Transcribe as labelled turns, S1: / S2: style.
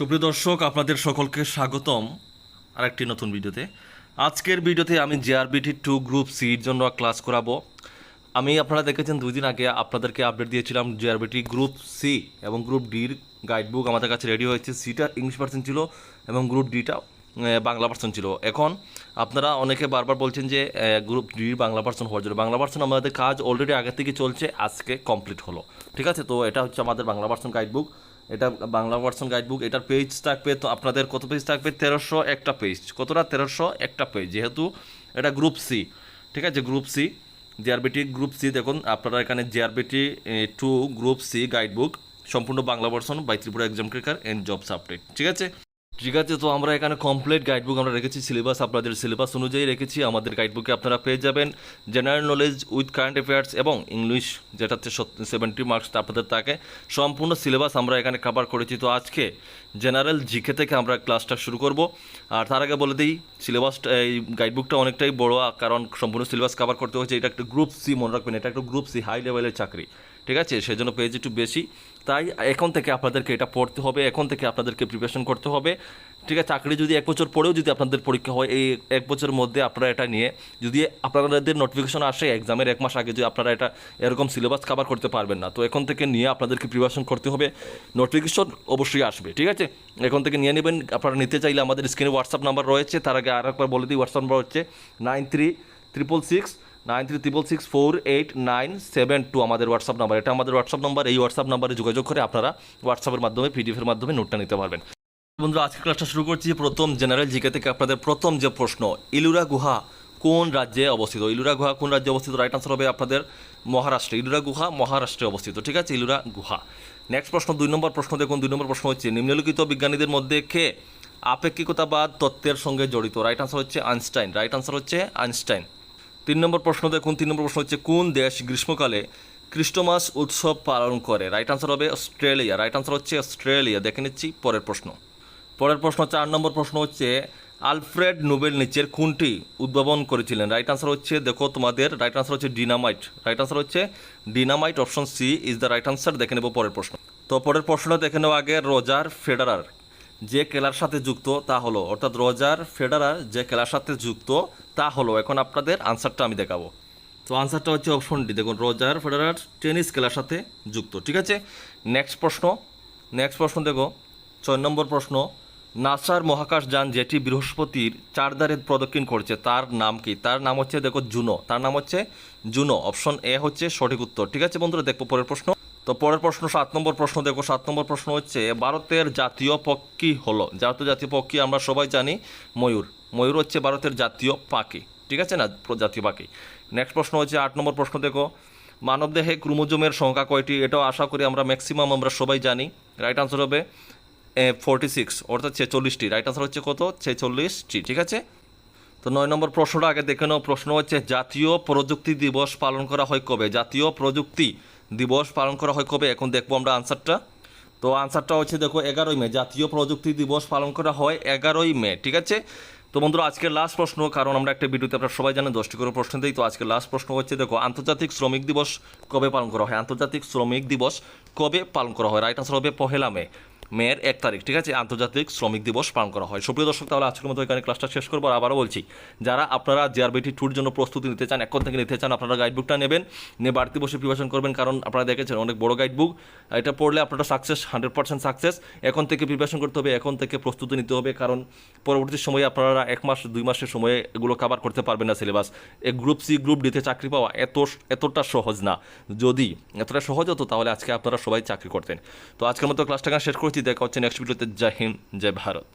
S1: সুপ্রিয় দর্শক, আপনাদের সকলকে স্বাগতম আরেকটি নতুন ভিডিওতে। আজকের ভিডিওতে আমি জেআরবিটি টু গ্রুপ সির জন্য ক্লাস করাবো। আমি, আপনারা দেখেছেন, দুই দিন আগে আপনাদেরকে আপডেট দিয়েছিলাম জেআরবিটি গ্রুপ সি এবং গ্রুপ ডির গাইডবুক আমাদের কাছে রেডি হয়েছে। সিটা ইংলিশ পার্সেন্ট ছিল এবং গ্রুপ ডিটা বাংলা পার্সন ছিল। এখন, আপনারা অনেকে বারবার বলছেন যে গ্রুপ ডির বাংলা পার্সন হওয়ার জন্য। বাংলা পার্সন আমাদের কাজ অলরেডি আগে থেকে চলছে, আজকে কমপ্লিট হলো। ঠিক আছে? তো এটা হচ্ছে আমাদের বাংলা পার্সন গাইডবুক এটা বাংলা ভার্সন গাইডবুক এটার পেজ থাকবে তো আপনাদের কত পেজ থাকবে? তেরোশো একটা পেজ কতটা? তেরোশো একটা পেজ যেহেতু এটা গ্রুপ সি ঠিক আছে? Group C JRBT group C দেখুন, আপনারা এখানে JRBT two group C guidebook সম্পূর্ণ Bangla version by Tripura exam cracker and jobs update ঠিক আছে? ঠিক আছে, তো আমরা এখানে কমপ্লিট গাইডবুক আমরা রেখেছি সিলেবাস আপনাদের সিলেবাস অনুযায়ী রেখেছি, আমাদের গাইডবুকে আপনারা পেয়ে যাবেন। General knowledge with current affairs এবং ইংলিশ যেটাতে সেভেন্টি মার্কস আপনাদের থাকে। সম্পূর্ণ সিলেবাস আমরা এখানে কভার করেছি। তো আজকে জেনারেল জিকে থেকে আমরা ক্লাসটা শুরু করব। আর তার আগে বলে দিই সিলেবাসটা এই গাইডবুকটা অনেকটাই বড়, কারণ সম্পূর্ণ সিলেবাস কভার করতে হচ্ছে এটা একটা গ্রুপ সি মনে রাখবেন, এটা একটা গ্রুপ সি হাই লেভেলের চাকরি। ঠিক আছে? সেই জন্য পেজ একটু বেশি। তাই এখন থেকে আপনাদেরকে এটা পড়তে হবে, এখন থেকে আপনাদেরকে প্রিপারেশন করতে হবে। ঠিক আছে? চাকরি যদি এক বছর পরেও যদি আপনাদের পরীক্ষা হয়, এই এক বছরের মধ্যে আপনারা এটা নিয়ে যদি আপনাদের নোটিফিকেশন আসে এক্সামের এক মাস আগে, যদি আপনারা এটা এরকম সিলেবাস কভার করতে পারবেন না, তো এখন থেকে নিয়ে আপনাদেরকে প্রিপারেশন করতে হবে। নোটিফিকেশন অবশ্যই আসবে, ঠিক আছে? এখন থেকে নিয়ে নেবেন। আপনারা নিতে চাইলে আমাদের স্ক্রিনে হোয়াটসঅ্যাপ নাম্বার রয়েছে। তার আগে আর একবার বলে দিই হোয়াটসঅ্যাপ নাম্বার হচ্ছে nine three triple six nine three triple six four eight nine seven two আমাদের হোয়াটসঅ্যাপ নাম্বার। এটা আমাদের হোয়াটসঅ্যাপ নাম্বার। এই হোয়াটসঅ্যাপ নাম্বারে যোগাযোগ করে আপনারা হোয়াটসঅ্যাপের মাধ্যমে, পিডিএফের মাধ্যমে নোটটা নিতে পারবেন। বন্ধুরা, আজকে ক্লাসটা শুরু করছি প্রথম জেনারেল জিকে থেকে আপনাদের প্রথম যে প্রশ্ন, ইলুরা গুহা কোন রাজ্যে অবস্থিত? ইলুরা গুহা কোন রাজ্যে অবস্থিত? রাইট আনসার হবে আপনাদের মহারাষ্ট্রে। ইলুরা গুহা মহারাষ্ট্রে অবস্থিত, ঠিক আছে? ইলুরা গুহা। নেক্সট প্রশ্ন, দুই নম্বর প্রশ্ন দেখুন। দুই নম্বর প্রশ্ন হচ্ছে, নিম্নলিখিত বিজ্ঞানীদের মধ্যে কে আপেক্ষিকতাবাদ তত্ত্বের সঙ্গে জড়িত? রাইট আনসার হচ্ছে আইনস্টাইন। রাইট আনসার হচ্ছে আইনস্টাইন। তিন নম্বর প্রশ্ন দেখুন, তিন নম্বর প্রশ্ন হচ্ছে, কোন দেশ গ্রীষ্মকালে খ্রিস্টমাস উৎসব পালন করে? রাইট আনসার হবে অস্ট্রেলিয়া। রাইট আনসার হচ্ছে অস্ট্রেলিয়া। দেখে নিচ্ছি পরের প্রশ্ন। পরের প্রশ্ন, চার নম্বর প্রশ্ন হচ্ছে, আলফ্রেড নোবেল নিচের কোনটি উদ্ভাবন করেছিলেন? রাইট আনসার হচ্ছে, দেখো তোমাদের রাইট আনসার হচ্ছে ডিনামাইট। রাইট আনসার হচ্ছে dynamite option C is the right answer দেখে নেব পরের প্রশ্ন। তো পরের প্রশ্নটা দেখে নেওয়া আগে রোজার ফেডারার। যে খেলার সাথে যুক্ত, তা হলো, অর্থাৎ রোজার ফেডারার যে খেলার সাথে যুক্ত, তা হলো, এখন আপনাদের আনসারটা আমি দেখাবো। তো আনসারটা হচ্ছে অপশন ডি দেখুন, রোজার ফেডারার টেনিস খেলার সাথে যুক্ত, ঠিক আছে? নেক্সট প্রশ্ন নেক্সট প্রশ্ন দেখো, ছয় নম্বর প্রশ্ন, নাসার মহাকাশ যান যেটি বৃহস্পতির চারধারে প্রদক্ষিণ করছে, তার নাম কি? তার নাম হচ্ছে, দেখো, জুনো, তার নাম হচ্ছে জুনো অপশন এ হচ্ছে সঠিক উত্তর, ঠিক আছে বন্ধুরা? দেখব পরের প্রশ্ন। তো পরের প্রশ্ন, সাত নম্বর প্রশ্ন দেখো। সাত নম্বর প্রশ্ন হচ্ছে, ভারতের জাতীয় পক্ষী হলো, জাতীয় জাতীয় পক্ষী আমরা সবাই জানি, ময়ূর। ময়ূর হচ্ছে ভারতের জাতীয় পাখি, ঠিক আছে না? জাতীয় পাখি। নেক্সট প্রশ্ন হচ্ছে, আট নম্বর প্রশ্ন দেখো। মানবদেহে ক্রোমোজোমের সংখ্যা কয়টি? এটাও আশা করি আমরা ম্যাক্সিমাম আমরা সবাই জানি। রাইট আনসার হবে ফোরটি সিক্স অর্থাৎ ছেচল্লিশটি। রাইট আনসার হচ্ছে কত? ছেচল্লিশটি, ঠিক আছে? তো নয় নম্বর প্রশ্নটা আগে দেখে নাও। প্রশ্ন হচ্ছে, জাতীয় প্রযুক্তি দিবস পালন করা হয় কবে? জাতীয় প্রযুক্তি দিবস পালন করা হয় কবে? এখন দেখব আমরা আনসারটা তো আনসারটা হচ্ছে, দেখো, এগারোই মে, জাতীয় প্রযুক্তি দিবস পালন করা হয় এগারোই মে, ঠিক আছে? তো বন্ধুরা, আজকের লাস্ট প্রশ্ন, কারণ আমরা একটা ভিডিওতে আপনারা সবাই জানেন, দশটি করে প্রশ্ন দিই, তো আজকের লাস্ট প্রশ্ন হচ্ছে, দেখো, আন্তর্জাতিক শ্রমিক দিবস কবে পালন করা হয়? আন্তর্জাতিক শ্রমিক দিবস কবে পালন করা হয়? রাইট আনসার হবে পহেলা মে। মেয়ের এক তারিখ, ঠিক আছে? আন্তর্জাতিক শ্রমিক দিবস পালন করা হয়। সুপ্রিয় দর্শক, তাহলে আজকের মতো এখানে ক্লাসটা শেষ করব। আবারও বলছি, যারা আপনারা জিআরবিটি ট্যুর জন্য প্রস্তুতি নিতে চান, এখন থেকে নিতে চান, আপনারা গাইডবুকটা নেবেন। নিয়ে বাড়তি বসে প্রিপারেশন করবেন, কারণ আপনারা দেখেছেন অনেক বড় গাইডবুক এটা পড়লে আপনারা সাকসেস হান্ড্রেড পার্সেন্ট সাকসেস এখন থেকে প্রিপারেশন করতে হবে, এখন থেকে প্রস্তুতি নিতে হবে, কারণ পরবর্তী সময়ে আপনারা এক মাস, দুই মাসের সময়ে এগুলো কাভার করতে পারবেন না সিলেবাস এ গ্রুপ সি গ্রুপ ডিতে চাকরি পাওয়া এত, এতটা সহজ না। যদি এতটা সহজ হতো, তাহলে আজকে আপনারা সবাই চাকরি করতেন। তো আজকের মতো ক্লাসটা শেষ করছি। দেখা হচ্ছে নেক্সট ভিডিওতে জয় হিন্দ জয় ভারত।